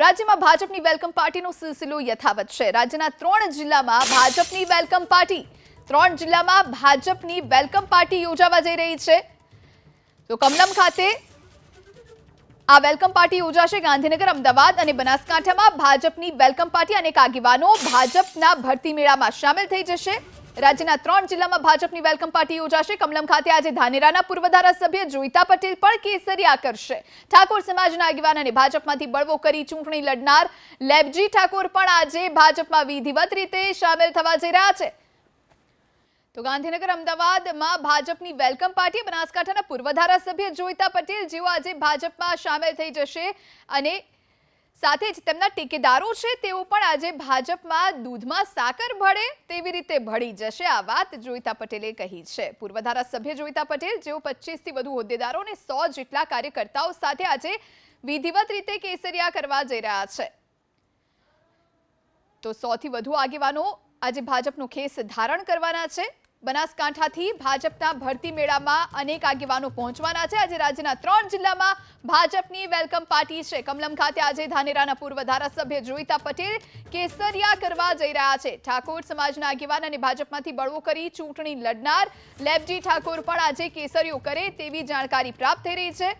રાજ્યમાં ભાજપની વેલકમ પાર્ટીનો સિલસિલો યથાવત છે. રાજ્યના ત્રણ જિલ્લામાં ભાજપની વેલકમ પાર્ટી. ત્રણ જિલ્લામાં ભાજપની વેલકમ પાર્ટી યોજાવા જઈ રહી છે. તો કમલમ ખાતે આ વેલકમ પાર્ટી યોજાશે. ગાંધીનગર, અમદાવાદ અને બનાસકાંઠામાં ભાજપની વેલકમ પાર્ટી અનેક આગેવાનો ભાજપના ભરતી મેળામાં સામેલ થઈ જશે. રાજ્યના ત્રણ જિલ્લામાં ભાજપની વેલકમ પાર્ટી યોજાશે. કમલમ ખાતે આજે ધાનેરાના પૂર્વ ધારાસભ્ય જોઈતા પટેલ પણ કેસરિયા કરશે ઠાકોર સમાજના આગેવાન અને ભાજપમાંથી બળવો કરી ચૂંટણી લડનાર લેબજી ઠાકોર પણ આજે ભાજપમાં વિધિવત રીતે સામેલ થવા જઈ રહ્યા છે. તો ગાંધીનગર અમદાવાદમાં ભાજપની વેલકમ પાર્ટી બનાસકાંઠાના પૂર્વ ધારાસભ્ય જોઈતા પટેલ, જેઓ આજે ભાજપમાં સામેલ થઈ જશે અને સાથે જ તેમના ટેકેદારો છે, તેઓ પણ આજે ભાજપમાં દૂધમાં સાકર ભળે તેવી રીતે ભળી જશે. આ વાત જોઈતા પટેલે કહી છે. પૂર્વ ધારાસભ્ય જોઈતા પટેલ, જેઓ પચીસથી વધુ હોદ્દેદારો અને સો જેટલા કાર્યકર્તાઓ સાથે આજે વિધિવત રીતે કેસરિયા કરવા જઈ રહ્યા છે. તો સોથી વધુ આગેવાનો આજે ભાજપનો ખેસ ધારણ કરવાના છે. બનાસકાંઠાથી ભાજપના ભરતી મેળામાં અનેક આગેવાનો પહોંચવાના છે. આજે રાજ્યના ત્રણ જિલ્લામાં ભાજપની વેલકમ પાર્ટી છે. કમલમ ખાતે આજે ધાનેરાના પૂર્વ ધારાસભ્ય જોઈતા પટેલ કેસરિયા કરવા જઈ રહ્યા છે. ઠાકોર સમાજના આગેવાન અને ભાજપમાંથી બળવો કરી ચૂંટણી લડનાર લેબજી ઠાકોર પણ આજે કેસરીઓ કરે તેવી જાણકારી પ્રાપ્ત થઈ રહી છે.